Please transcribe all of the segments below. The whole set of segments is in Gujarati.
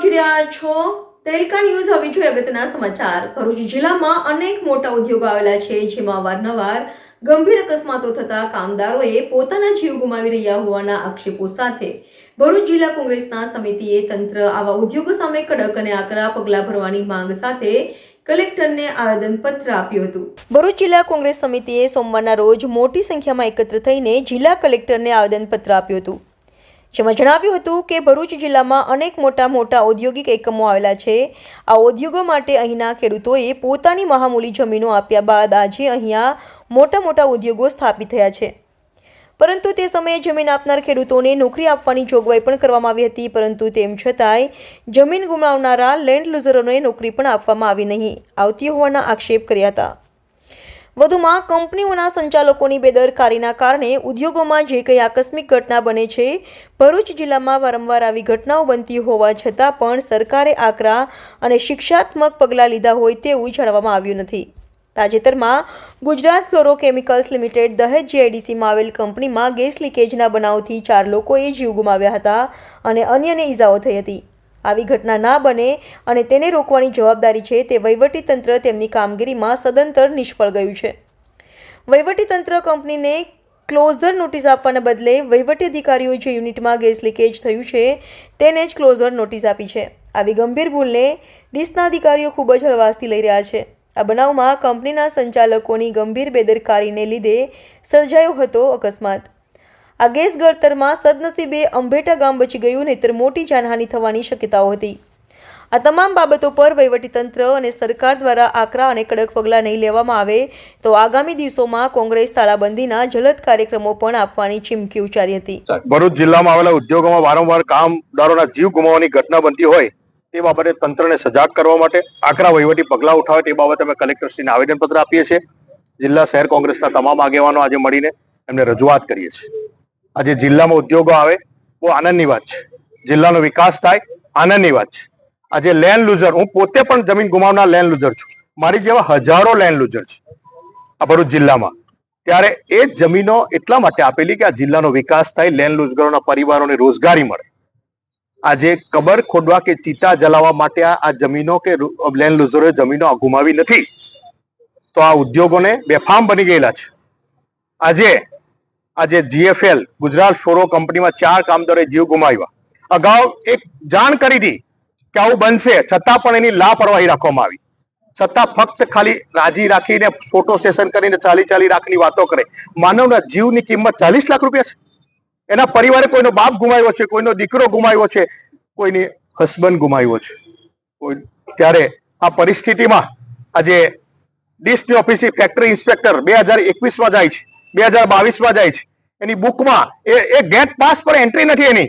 આપ રહ્યા છો. તેલકા ન્યૂઝ હવે જોઈએ અગત્યના સમાચાર. ભરૂચ જિલ્લામાં અનેક મોટા ઉદ્યોગો આવેલા છે, જેમાં અવારનવાર ગંભીર અકસ્માતો થતા કામદારોએ પોતાના જીવ ગુમાવી રહ્યા હોવાના આક્ષેપો સાથે ભરૂચ જિલ્લા કોંગ્રેસના સમિતિએ તંત્ર આવા ઉદ્યોગો સામે કડક અને આકરા પગલાં ભરવાની માંગ સાથે કલેક્ટરને આવેદનપત્ર આપ્યું હતું. ભરૂચ જિલ્લા કોંગ્રેસ સમિતિએ સોમવારના રોજ મોટી સંખ્યામાં એકત્ર થઈને જિલ્લા કલેક્ટરને આવેદનપત્ર આપ્યું હતું. જેમાં જણાવ્યું હતું કે ભરૂચ જિલ્લામાં અનેક મોટા મોટા ઔદ્યોગિક એકમો આવેલા છે. આ ઉદ્યોગો માટે અહીંના ખેડૂતોએ પોતાની મહામૂલી જમીનો આપ્યા બાદ આજે અહીંયા મોટા મોટા ઉદ્યોગો સ્થાપિત થયા છે. પરંતુ તે સમયે જમીન આપનાર ખેડૂતોને નોકરી આપવાની જોગવાઈ પણ કરવામાં આવી હતી. પરંતુ તેમ છતાંય જમીન ગુમાવનારા લેન્ડ લૂઝરોને નોકરી પણ આપવામાં આવી નહીં. આવતી હોવાના આક્ષેપ કર્યા હતા. વધુમાં કંપનીઓના સંચાલકોની બેદરકારીના કારણે ઉદ્યોગોમાં જે કંઈ આકસ્મિક ઘટના બને છે, ભરૂચ જિલ્લામાં વારંવાર આવી ઘટનાઓ બનતી હોવા છતાં પણ સરકારે આકરા અને શિક્ષાત્મક પગલાં લીધા હોય તેવું જાણવામાં આવ્યું નથી. તાજેતરમાં ગુજરાત ફ્લોરોકેમિકલ્સ લિમિટેડ દહેજ જીઆઈડીસીમાં આવેલ કંપનીમાં ગેસ લીકેજના બનાવથી ચાર લોકોએ જીવ ગુમાવ્યા હતા અને અન્યને ઈજાઓ થઈ હતી. આવી ઘટના ના બને અને તેને રોકવાની જવાબદારી છે તે વહીવટીતંત્ર તેમની કામગીરીમાં સદંતર નિષ્ફળ ગયું છે. વહીવટીતંત્ર કંપનીને ક્લોઝર નોટિસ આપવાના બદલે વહીવટી અધિકારીઓ જે યુનિટમાં ગેસ લીકેજ થયું છે તેને જ ક્લોઝર નોટિસ આપી છે. આવી ગંભીર ભૂલને ડીસના અધિકારીઓ ખૂબ જ હળવાશથી લઈ રહ્યા છે. આ બનાવમાં કંપનીના સંચાલકોની ગંભીર બેદરકારીને લીધે સર્જાયો હતો અકસ્માત. આ ગેસ ગળતરમાં સદનસીબે અંભેટા ગામ બચી ગયું નહીતર મોટી જાનહાનિ થવાની શક્યતાઓ હતી. આ તમામ બાબતો પર વહીવટીતંત્ર અને સરકાર દ્વારા આકરા અને કડક પગલાં નહીં લેવામાં આવે તો આગામી દિવસોમાં કોંગ્રેસ તાળાબંધીના જલદ કાર્યક્રમો પણ આપવાની ચીમકી ઉચ્ચારી હતી. ભરૂચ જિલ્લામાં આવેલા ઉદ્યોગોમાં વારંવાર કામદારોના જીવ ગુમાવવાની ઘટના બનતી હોય તે બાબતે તંત્રને સજાગ કરવા માટે આકરા વહીવટી પગલાં ઉઠાવે તે બાબતે અમે કલેક્ટરશ્રીને આવેદનપત્ર આપીએ છીએ. જિલ્લા શહેર કોંગ્રેસના તમામ આગેવાનો આજે મળીને એમને રજૂઆત કરીએ છીએ. આજે જિલ્લામાં ઉદ્યોગો આવે, બહુ આનંદની વાત છે. જિલ્લાનો વિકાસ થાય, આનંદની વાત છે. આજે લેન્ડ લૂઝર હું પોતે પણ જમીન ગુમાવનાર લેન્ડ લૂઝર છું. મારી જેવા હજારો લેન્ડ લૂઝર છે આ ભરૂચ જિલ્લામાં. ત્યારે એ જમીનો એટલા માટે આપેલી કે આ જિલ્લાનો વિકાસ થાય લેન્ડ લૂઝગરોના પરિવારોને રોજગારી મળે. આજે કબર ખોદવા કે ચિતા જલાવવા માટે આ જમીનો કે લેન્ડ લૂઝરોએ જમીનો ગુમાવી નથી. તો આ ઉદ્યોગોને બેફામ બની ગયેલા છે. આજે આજે જીએફએલ ગુજરાત ફ્લોરો કંપનીમાં ચાર કામદારોએ જીવ ગુમાવ્યા. અગાઉ એક જાણ કરી હતી કે આવું બનશે, છતાં પણ એની લાપરવાહી રાખવામાં આવી. છતાં ફક્ત ખાલી રાજી રાખીને ફોટો સેશન કરીને ચાલી ચાલી રાખની વાતો કરે. માનવના જીવની કિંમત ચાલીસ લાખ રૂપિયા છે. એના પરિવારે કોઈનો બાપ ગુમાવ્યો છે, કોઈનો દીકરો ગુમાવ્યો છે, કોઈની હસબન્ડ ગુમાવ્યો છે. ત્યારે આ પરિસ્થિતિમાં આજે ડિસ્ટ્રી ઓફિસ ફેક્ટરી ઇન્સ્પેક્ટર બે હજાર એકવીસમાં જાય છે, બે હજાર બાવીસમાં જાય છે. એની બુકમાં એ એ ગેટ પાસ પર એન્ટ્રી નથી એની.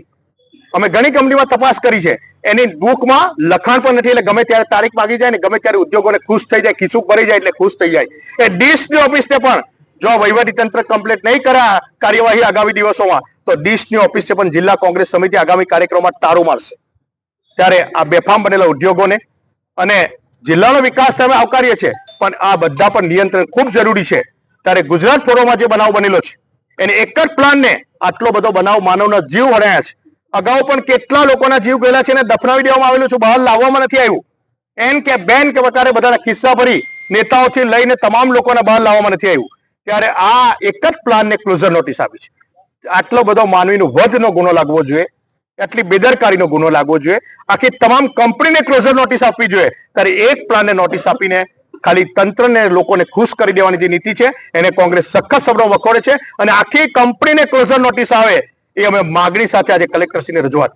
અમે ઘણી કંપનીમાં તપાસ કરી છે. એની બુકમાં લખાણ પણ નથી, એટલે ગમે ત્યારે તારીખ માગી જાય ને ગમે ત્યારે ઉદ્યોગોને ખુશ થઈ જાય, ખિસ્સું ભરી જાય એટલે ખુશ થઈ જાય. એ ડીસની ઓફિસને પણ જો વહીવટી તંત્ર કમ્પ્લીટ નહીં કર્યા કાર્યવાહી આગામી દિવસોમાં, તો ડીસની ઓફિસે પણ જિલ્લા કોંગ્રેસ સમિતિ આગામી કાર્યક્રમમાં તારું મારશે. ત્યારે આ બેફામ બનેલા ઉદ્યોગોને અને જિલ્લાનો વિકાસ તમે આવકારીએ છીએ, પણ આ બધા પર નિયંત્રણ ખૂબ જરૂરી છે. ત્યારે ગુજરાત ફોરોમાં જે બનાવ બનેલો છે એને એક જ પ્લાનને આટલો બધો બનાવ માનવના જીવ હરાયા છે. અગાઉ પણ કેટલા લોકોના જીવ ગયેલા છે અને દફનાવી દેવામાં આવેલું છે, બહાર લાવવામાં નથી આવ્યું. એન કે બેન કે પ્રકારે બધાના કિસ્સા ભરી નેતાઓથી લઈને તમામ લોકોને બહાર લાવવામાં નથી આવ્યું. ત્યારે આ એક જ પ્લાનને ક્લોઝર નોટિસ આપી છે. આટલો બધો માનવીનો વધનો ગુનો લાગવો જોઈએ, આટલી બેદરકારીનો ગુનો લાગવો જોઈએ. આખી તમામ કંપનીને ક્લોઝર નોટિસ આપવી જોઈએ. ત્યારે એક પ્લાનને નોટિસ આપીને ખાલી તંત્રને લોકોને ખુશ કરી દેવાની જે નીતિ છે, એને કોંગ્રેસ સખત શબ્દો વખોડે છે. અને આખી કંપનીને ક્લોઝર નોટિસ આવે, એ અમે માગણી સાથે આજે કલેક્ટરશ્રીને રજૂઆત